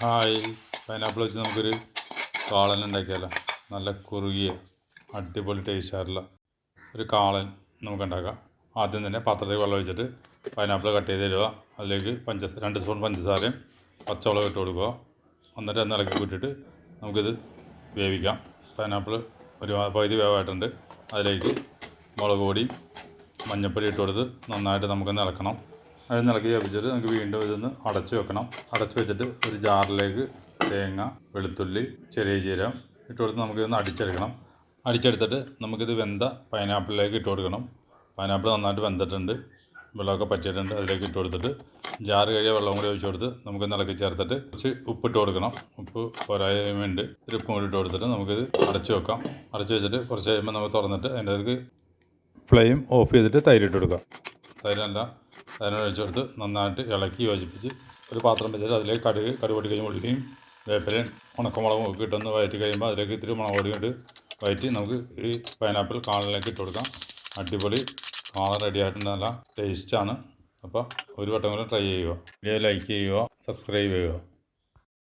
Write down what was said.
Hi. Pineapple വെച്ച് നമുക്കൊരു കാളൻ ഉണ്ടാക്കിയാലോ. നല്ല കുറുകിയ അടിപൊളി ടേസ്റ്റായിട്ടുള്ള ഒരു കാളൻ നമുക്ക് ഉണ്ടാക്കാം. ആദ്യം തന്നെ പാത്രത്തിൽ വെള്ളം ഒഴിച്ചിട്ട് പൈനാപ്പിൾ കട്ട് ചെയ്ത് തരിക അതിലേക്ക് പഞ്ച രണ്ട് സ്പൂൺ പഞ്ചസാരയും പച്ചവളം ഇട്ട് കൊടുക്കുക. എന്നിട്ട് ഒന്ന് ഇളക്കി കൂട്ടിയിട്ട് നമുക്കിത് വേവിക്കാം. പൈനാപ്പിൾ ഒരു പകുതി വേവായിട്ടുണ്ട്. അതിലേക്ക് മുളക് പൊടി മഞ്ഞൾപ്പൊടി ഇട്ട് കൊടുത്ത് നന്നായിട്ട് നമുക്കൊന്ന് ഇളക്കണം. അത് ഇളക്കി ചപ്പിച്ചിട്ട് നമുക്ക് വീണ്ടും ഇതൊന്ന് അടച്ചു വെക്കണം. അടച്ചു വെച്ചിട്ട് ഒരു ജാറിലേക്ക് തേങ്ങ വെളുത്തുള്ളി ചെറിയ ജീരകം ഇട്ട് കൊടുത്ത് നമുക്കിതൊന്ന് അടിച്ചെടുക്കണം. അടിച്ചെടുത്തിട്ട് നമുക്കിത് വെന്ത പൈനാപ്പിളിലേക്ക് ഇട്ട് കൊടുക്കണം. പൈനാപ്പിൾ നന്നായിട്ട് വെന്തിട്ടുണ്ട്. വെള്ളമൊക്കെ പറ്റിയിട്ടുണ്ട്. അതിലേക്ക് ഇട്ട് കൊടുത്തിട്ട് ജാറ് കഴിയ വെള്ളം കൂടി ഒഴിച്ച് കൊടുത്ത് നമുക്ക് ഇളക്കി ചേർത്തിട്ട് കുറച്ച് ഉപ്പിട്ട് കൊടുക്കണം. ഉപ്പ് പോരായ്മയുണ്ട്. ഒരു ഉപ്പും കൂടി ഇട്ട് കൊടുത്തിട്ട് നമുക്കിത് അടച്ചു വെക്കാം. അടച്ചു വെച്ചിട്ട് കുറച്ച് കഴിയുമ്പോൾ നമുക്ക് തുറന്നിട്ട് അതിന്റെ അതിലേക്ക് ഫ്ലെയിം ഓഫ് ചെയ്തിട്ട് തൈരിട്ട് കൊടുക്കാം. തൈരല്ല ഒഴിച്ച് നന്നായിട്ട് ഇളക്കി യോജിപ്പിച്ച് ഒരു പാത്രം വെച്ചിട്ട് അതിലേക്ക് കടുക് പൊട്ടി കഴിഞ്ഞ് ഒഴിക്കുകയും വേപ്പിലയും ഉണക്കമുളകും ഒക്കെ ഇട്ടൊന്ന് വയറ്റി കഴിയുമ്പോൾ അതിലേക്ക് ഇത്തിരി മുളക് പൊടി കൊണ്ട് വയറ്റി നമുക്ക് ഈ പൈനാപ്പിൾ കാളിലേക്ക് ഇട്ട് കൊടുക്കാം. അടിപൊളി കാളൻ റെഡിയായിട്ടുണ്ട് നല്ല ടേസ്റ്റാണ് അപ്പോൾ ഒരു വട്ടം കൂടെ ട്രൈ ചെയ്യുക. വീഡിയോ ലൈക്ക് ചെയ്യുക സബ്സ്ക്രൈബ് ചെയ്യുക.